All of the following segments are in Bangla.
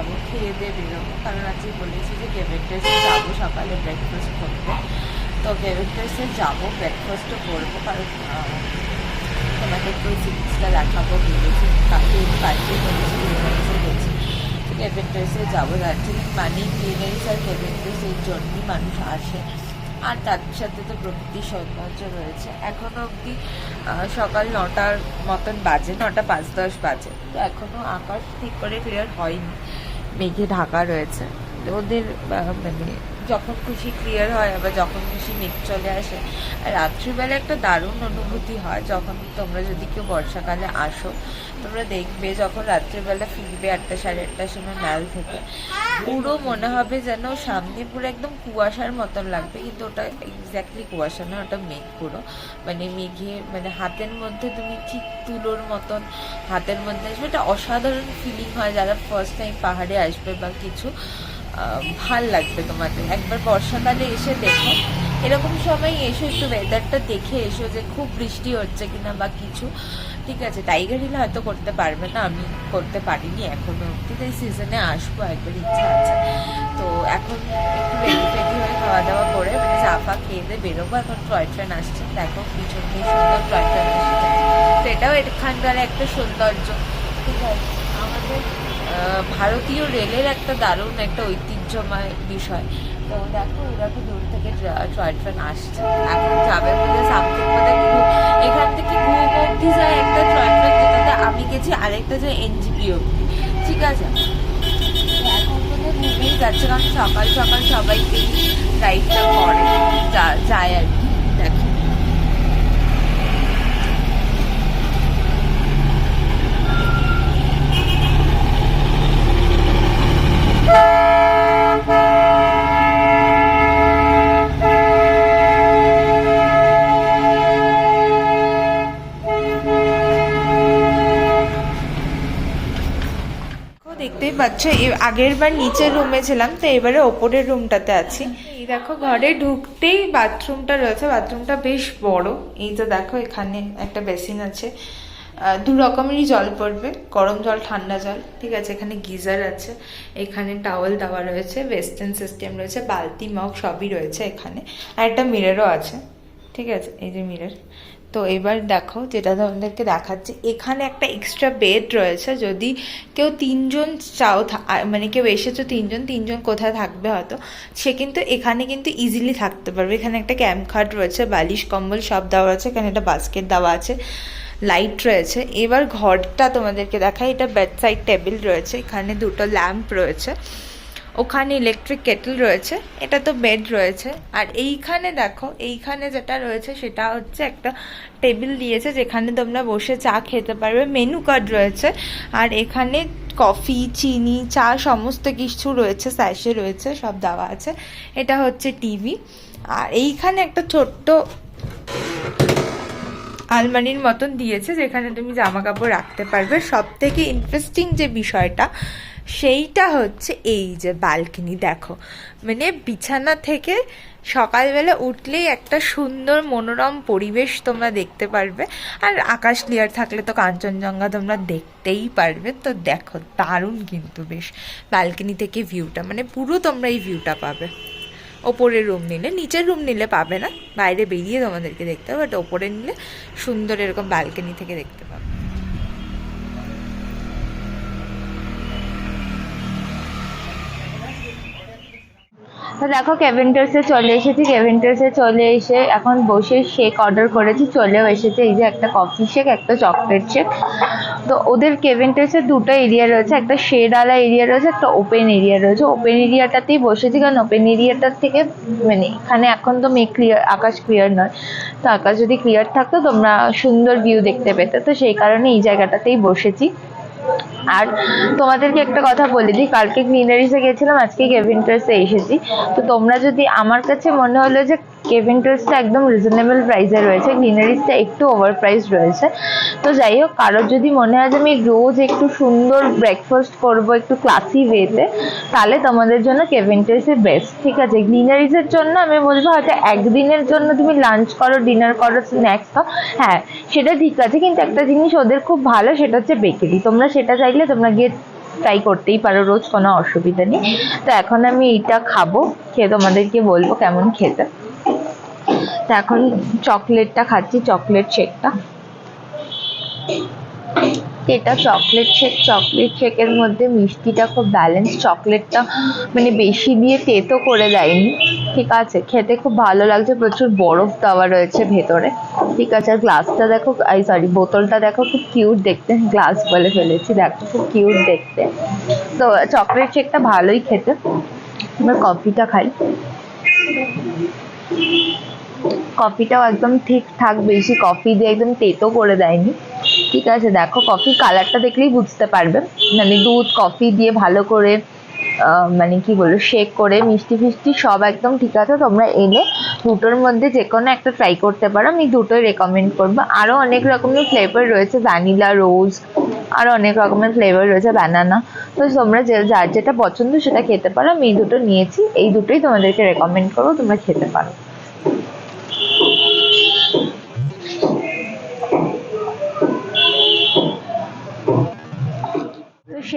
খাব, খেয়ে দিয়ে বেরোবো। কারণ আজকে বলেছি যে কেভেন্টার্সে যাব, সকালে ব্রেকফাস্ট করতে তো কেভেন্টার্সে যাব ব্রেকফাস্টও করব। কারণ তোমাকে একটু সিরিজটা দেখাবো, ভেবেছি কাকে কালকে বলেছি ক্লিনারিসে গেছি তো কেভেন্টার্সে যাব, দার্জিলিং মানেই ক্লিনারিস আর কেভেন্টার্স এই জন্যই মানুষ আসে। আর তার সাথে তো প্রকৃতির সৌন্দর্য রয়েছে। এখনও অবধি সকাল নটার মতন বাজে, নটা পাঁচ দশ বাজে। তো এখনও আকাশ ঠিক করে ক্লিয়ার হয়নি। মেঘে ঢাকা রয়েছে। ওদের মানে যখন খুশি ক্লিয়ার হয় আবার যখন খুশি মেঘ চলে আসে। আর রাত্রিবেলা একটা দারুণ অনুভূতি হয় যখন তোমরা যদি কেউ বর্ষাকালে আসো, তোমরা দেখবে যখন রাত্রিবেলা ফিরবে আটটা সাড়ে আটটার সময় ম্যাল থেকে, পুরো মনে হবে যেন সামনে পুরো একদম কুয়াশার মতন লাগবে। কিন্তু ওটা এক্স্যাক্টলি কুয়াশা না, ওটা মেঘ পুরো। মানে মেঘে মানে হাতের মধ্যে তুমি ঠিক তুলোর মতন হাতের মধ্যে আসবে। এটা অসাধারণ ফিলিং হয় যারা ফার্স্ট টাইম পাহাড়ে আসবে বা কিছু। ভালো লাগবে তোমাদের। একবার বর্ষাকালে এসে দেখো। এরকম সময় এসো, একটু ওয়েদারটা দেখে এসো যে খুব বৃষ্টি হচ্ছে কিনা বা কিছু। ঠিক আছে টাইগার হিল হয়তো করতে পারবে না, আমি করতে পারিনি এখনও অব্দি তাই সিজনে আসব একবার, ইচ্ছা আছে। তো এখন একটু রেডি ফেডি হয়ে খাওয়া দাওয়া করে মানে চাপা খেয়ে দিয়ে বেরোবো, এখন টয় ট্রেন আসছে, দেখো পিছন দিয়ে সুন্দর টয় ট্রেন আসছে। তো এটাও এখানকার একটা সৌন্দর্য। ঠিক আছে, আমাদের ভারতীয় রেলের একটা দারুণ একটা ঐতিহ্যময় বিষয়। তো দেখো, এরা তো দূর থেকে টয় ট্রেন আসছে। এখন যাবে বলে সামথিং ঘু- এখান থেকে অব্দি যায় একটা টয় ট্রেন, যেটাতে আমি গেছি আরেকটা যায় এনজিপি অব্দি ঠিক আছে? এখন ঘুমেই যাচ্ছে, কারণ সকাল সকাল সবাই রাইডটা করে যায় আর কি দেখো পাচ্ছ এ- আগের বার নিচের রুমে ছিলাম, তো এবারে ওপরের রুমটাতে আছি। এই দেখো ঘরে ঢুকতেই বাথরুমটা রয়েছে, বাথরুমটা বেশ বড়। এই তো দেখো এখানে একটা বেসিন আছে। দু রকমেরই জল পড়বে, গরম জল, ঠান্ডা জল, ঠিক আছে, এখানে গিজার আছে, এখানে টাওয়েল দেওয়া রয়েছে ওয়েস্টার্ন সিস্টেম রয়েছে, বালতি মগ সবই রয়েছে এখানে, আর একটা মিররও আছে, ঠিক আছে, এই যে মিরর তো এবার দেখো যেটা তোমাদেরকে দেখাচ্ছে। এখানে একটা এক্সট্রা বেড রয়েছে। যদি কেউ তিনজন চাও মানে কেউ এসেছ তিনজন তিনজন কোথায় থাকবে হয়তো, সে কিন্তু এখানে কিন্তু ইজিলি থাকতে পারবে। এখানে একটা ক্যাম্প খাট রয়েছে, বালিশ, কম্বল সব দেওয়া আছে। এখানে একটা বাস্কেট দেওয়া আছে লাইট রয়েছে। এবার ঘরটা তোমাদেরকে দেখায় এটা বেড সাইড টেবিল রয়েছে। এখানে দুটো ল্যাম্প রয়েছে। ওখানে ইলেকট্রিক কেটল রয়েছে, এটা তো বেড রয়েছে। আর এইখানে দেখো, এইখানে যেটা রয়েছে সেটা হচ্ছে একটা টেবিল দিয়েছে যেখানে তোমরা বসে চা খেতে পারবে মেনু কার্ড রয়েছে। আর এখানে কফি চিনি, চা সমস্ত কিছু রয়েছে স্যাশে রয়েছে, সব দেওয়া আছে। এটা হচ্ছে টিভি আর এইখানে একটা ছোট্ট আলমারির মতন দিয়েছে, যেখানে তুমি জামা কাপড় রাখতে পারবে। সব থেকে ইন্টারেস্টিং যে বিষয়টা, সেইটা হচ্ছে এই যে ব্যালকনি দেখো। মানে বিছানা থেকে সকালবেলা উঠলেই একটা সুন্দর মনোরম পরিবেশ তোমরা দেখতে পারবে। আর আকাশ ক্লিয়ার থাকলে তো কাঞ্চনজঙ্ঘা তোমরা দেখতেই পারবে। তো দেখো, দারুণ কিন্তু বেশ। ব্যালকনি থেকে ভিউটা মানে পুরো তোমরা এই ভিউটা পাবে। ওপরের রুম নিলে, নিচের রুম নিলে পাবে না। বাইরে বেরিয়ে তোমাদেরকে দেখতে হবে বাট ওপরে নিলে সুন্দর এরকম ব্যালকনি থেকে দেখতে পাবে। তো দেখো কেভেন্টার্সে চলে এসেছি কেভেন্টার্সে চলে এসে এখন বসে শেক অর্ডার করেছি, চলেও এসেছে। এই যে একটা কফি শেক একটা চকলেট শেক তো ওদের কেভেন্টার্সে দুটো এরিয়া রয়েছে, একটা শেডওয়ালা এরিয়া রয়েছে, একটা ওপেন এরিয়া রয়েছে। ওপেন এরিয়াটাতেই বসেছি, কারণ ওপেন এরিয়াটার থেকে মানে এখানে এখন তো মেঘ ক্লিয়ার আকাশ ক্লিয়ার নয়। তো আকাশ যদি ক্লিয়ার থাকতো, তোমরা সুন্দর ভিউ দেখতে পেতে। তো সেই কারণে এই জায়গাটাতেই বসেছি। আর তোমাদেরকে একটা কথা বলে দিই, কালকে গ্রিনারিসে গেছিলাম, আজকে কেভিন্টার্সে এসেছি। তো তোমরা যদি আমার কাছে মনে হলো যে কেভিন্টার্সটা একদম রিজনেবল প্রাইসে রয়েছে গ্রিনারিসটা একটু ওভার প্রাইস রয়েছে। তো যাই হোক, কারোর যদি মনে হয় যে আমি রোজ একটু সুন্দর ব্রেকফাস্ট করব একটু ক্লাসি ওয়েতে তাহলে তোমাদের জন্য কেভিন্টার্সই বেস্ট ঠিক আছে? গ্রিনারিসের জন্য আমি বলব হয়তো একদিনের জন্য তুমি লাঞ্চ করো ডিনার করো স্ন্যাক্স খাও হ্যাঁ সেটা ঠিক আছে, কিন্তু একটা জিনিস ওদের খুব ভালো, সেটা হচ্ছে বেকারি তোমরা সেটা চাইলে তোমরা গিয়ে ট্রাই করতেই পারো, রোজ কোনো অসুবিধা নেই। তো এখন আমি এইটা খাব, খেয়ে তোমাদেরকে বলব কেমন খেতে। এখন চকলেটটা খাচ্ছি, চকলেট শেকটা। এটা চকলেট শেক, চকলেট শেকের মধ্যে মিষ্টিটা খুব ব্যালেন্স চকলেটটা মানে বেশি দিয়ে তেতো করে দেয়নি। ঠিক আছে, খেতে খুব ভালো লাগছে, প্রচুর বরফ দেওয়া রয়েছে ভেতরে। ঠিক আছে, আর গ্লাসটা দেখো এই সরি বোতলটা দেখো, খুব কিউট দেখতে। গ্লাস বলে ফেলেছি, দেখো, খুব কিউট দেখতে। তো চকলেট শেকটা ভালোই খেতে। এবার কফিটা খাই। কফিটাও একদম ঠিকঠাক বেশি কফি দিয়ে একদম তেতো করে দেয়নি। ঠিক আছে, দেখো কফি কালারটা দেখলেই বুঝতে পারবে। মানে দুধ কফি দিয়ে ভালো করে মানে কি বলব শেক করে, মিষ্টি ফিষ্টি সব একদম ঠিক আছে, তোমরা এনে দুটোর মধ্যে যে কোনো একটা ট্রাই করতে পারো। আমি দুটোই রেকমেন্ড করব। আরও অনেক রকমের ফ্লেভার রয়েছে ভ্যানিলা রোজ আরও অনেক রকমের ফ্লেভার রয়েছে ব্যানানা তো তোমরা যে, যার যেটা পছন্দ সেটা খেতে পারো। আমি এই দুটো নিয়েছি, এই দুটোই তোমাদেরকে রেকমেন্ড করব, তোমরা খেতে পারো।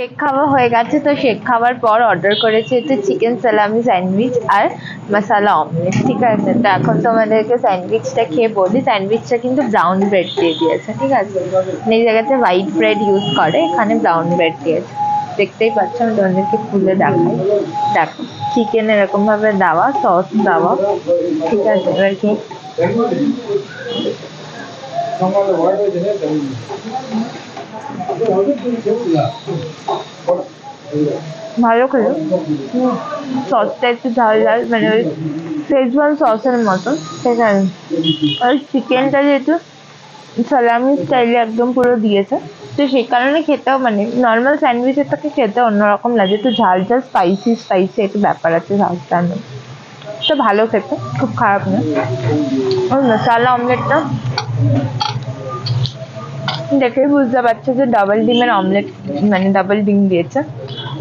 শেক খাওয়া হয়ে গেছে, তো শেক খাওয়ার পর অর্ডার করেছি হচ্ছে চিকেন সালামি স্যান্ডউইচ আর মশালা অমলেট ঠিক আছে? তো এখন তোমাদেরকে স্যান্ডউইচটা খেয়ে বলি। স্যান্ডউইচটা কিন্তু ব্রাউন ব্রেড দিয়ে দিয়েছে, ঠিক আছে? এই জায়গাতে হোয়াইট ব্রেড ইউজ করে, এখানে ব্রাউন ব্রেড দিয়েছে। দেখতেই পাচ্ছ, আমি তোমাদেরকে খুলে দেখাই। দেখো চিকেন এরকমভাবে দেওয়া সস দেওয়া, ঠিক আছে? এবার কি ভালো খেলো। সসটা একটু ঝাল ঝাল মানে ওই শেজওয়ান সসের মতো, ঠিক আছে। আর চিকেনটা যেহেতু সালামি স্টাইলে একদম পুরো দিয়েছে, তো সেই কারণে খেতেও মানে নর্মাল স্যান্ডউইচের থেকে খেতে অন্যরকম লাগে। একটু ঝাল ঝাল স্পাইসি স্পাইসি একটু ব্যাপার আছে ঝালটার মধ্যে। তো ভালো খেতে, খুব খারাপ না। ওই মশালা অমলেটটা দেখেই বুঝতে পারছ যে ডাবল ডিমের অমলেট মানে ডাবল ডিম দিয়েছে।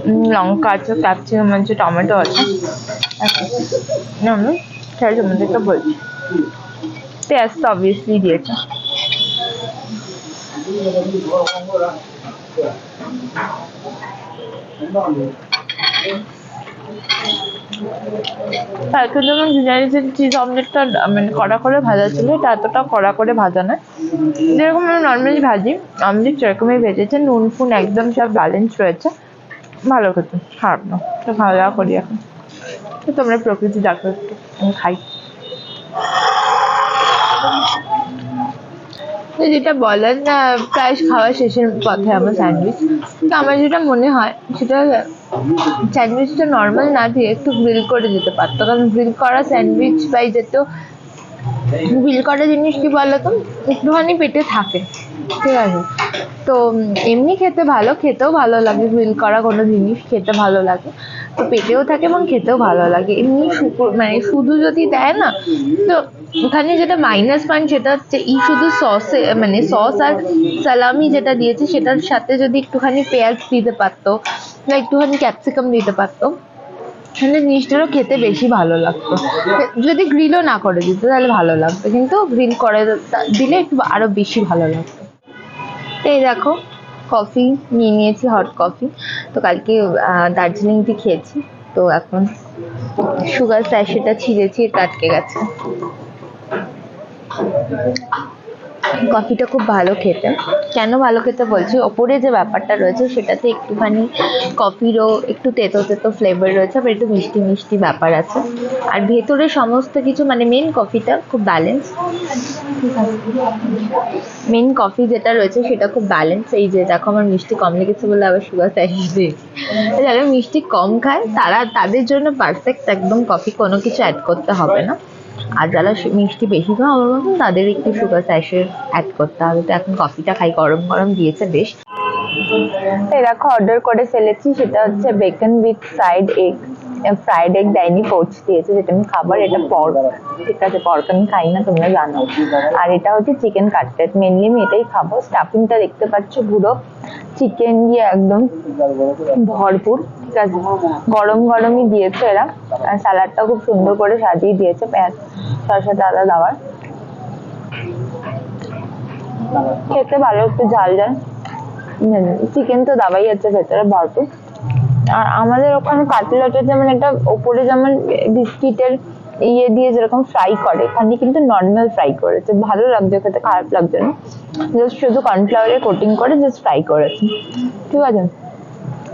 উম, লঙ্কা আছে ক্যাপসিকাম আছে টমেটো আছে। আমি সেটা তোমাদেরকে বলছি। পেঁয়াজ তো অবভিয়াসলি দিয়েছে। কালকে যেমন বিরিয়ানির চিজ অমলেটটা মানে কড়া করে ভাজা ছিল, এটা এতটা কড়া করে ভাজা নয় যেরকম আমরা নর্মালি ভাজি অমলেট সেরকমই ভেজেছে, নুন ফুন একদম সব ব্যালেন্স রয়েছে। ভালো খেতে, খারাপ না, তো খাওয়া দাওয়া করি এখন। তো তোমরা প্রকৃতি দেখো একটু আমি খাই। যেটা বলেন না, প্রায় খাওয়া শেষের পথে আমার স্যান্ডউইচ। তো আমার যেটা মনে হয়, সেটা স্যান্ডউইচটা নর্মাল না দিয়ে একটু গ্রিল করে দিতে পারতো। কারণ গ্রিল করা স্যান্ডউইচ পাই যেত গ্রিল করা জিনিস কি বলতো? একটুখানি পেটে থাকে, ঠিক আছে? তো এমনি খেতে ভালো, খেতেও ভালো লাগে গ্রিল করা কোনো জিনিস খেতে ভালো লাগে। তো পেটেও থাকে এবং খেতেও ভালো লাগে। এমনি মানে শুধু যদি দেয় না, তো ওখানে যেটা মাইনাস পয়েন্ট সেটা হচ্ছে ই শুধু সসে মানে সস আর সালামি যেটা দিয়েছে, সেটার সাথে যদি একটুখানি পেঁয়াজ দিতে পারতো, বা একটুখানি ক্যাপসিকাম দিতে পারতো তাহলে জিনিসটারও খেতে বেশি ভালো লাগতো। যদি গ্রিলও না করে দিত, তাহলে ভালো লাগতো। কিন্তু গ্রিল করে দিলে একটু আরও বেশি ভালো লাগতো। এই দেখো কফি নিয়ে নিয়েছি হট কফি তো কালকে দার্জিলিং টি খেয়েছি। তো এখন সুগার স্যাশেটা ছিঁড়েছি আটকে গেছে। কফিটা খুব ভালো খেতে। কেন ভালো খেতে বলছি? ওপরে যে ব্যাপারটা রয়েছে, সেটাতে একটুখানি কফিরও একটু তেতো তেতো ফ্লেভার রয়েছে, আবার একটু মিষ্টি মিষ্টি ব্যাপার আছে। আর ভেতরে সমস্ত কিছু মানে মেন কফিটা খুব ব্যালেন্স মেন কফি যেটা রয়েছে, সেটা খুব ব্যালেন্স এই যে দেখো, আমার মিষ্টি কম লেগেছে বলে আবার সুগার দিয়েছি। যারা মিষ্টি কম খায়, তারা তাদের জন্য পারফেক্ট একদম কফি কোনো কিছু অ্যাড করতে হবে না। আর যারা মিষ্টি বেশি খায় আমার তাদের একটু সুগার স্যাশের অ্যাড করতে হবে। তো এখন কফিটা খাই, গরম গরম দিয়েছে বেশ। দেখো অর্ডার করে ফেলেছি, সেটা হচ্ছে bacon with fried egg fried egg দেয়নি পোচ দিয়েছে, যেটা আমি খাবার, এটা পর্ক ঠিক আছে পর্ক আমি খাই না, তোমরা জানো। আর এটা হচ্ছে চিকেন কাটলেট মেনলি আমি এটাই খাব। স্টাফিংটা দেখতে পাচ্ছ, পুরো চিকেন দিয়ে একদম ভরপুর। গরম গরমই দিয়েছে এরা। আর স্যালাডটা খুব সুন্দর করে সাজিয়ে দিয়েছে পেঁয়াজ শসা আদা দেওয়ার খেতে ভালো, একটু ঝাল ঝাল। চিকেন তো দাবাই আছে, ভেতরে ভরপুর। আর আমাদের ওখানে কাটলেটে যেমন একটা ওপরে যেমন বিস্কিটের ইয়ে দিয়ে যেরকম ফ্রাই করে, এখানে কিন্তু নর্মাল ফ্রাই করেছে। ভালো লাগছে খেতে, খারাপ লাগছে না। জাস্ট শুধু কর্নফ্লাওয়ারে কোটিং করে জাস্ট ফ্রাই করেছে। ঠিক আছে?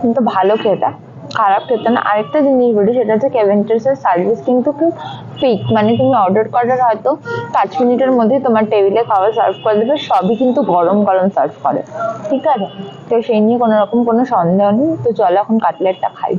কিন্তু ভালো খেতে। খারাপ খেতে না। আরেকটা জিনিস বলি, সেটা হচ্ছে কেভেন্টার্সের সার্ভিস কিন্তু খুব ফিক মানে তুমি অর্ডার করার হয়তো পাঁচ মিনিটের মধ্যে তোমার টেবিলে খাবার সার্ভ করে দেবে, সবই কিন্তু গরম গরম সার্ভ করে। ঠিক আছে? তো সেই নিয়ে কোনো রকম কোনো সন্দেহ নেই। তো চলো এখন কাটলেটটা খাই।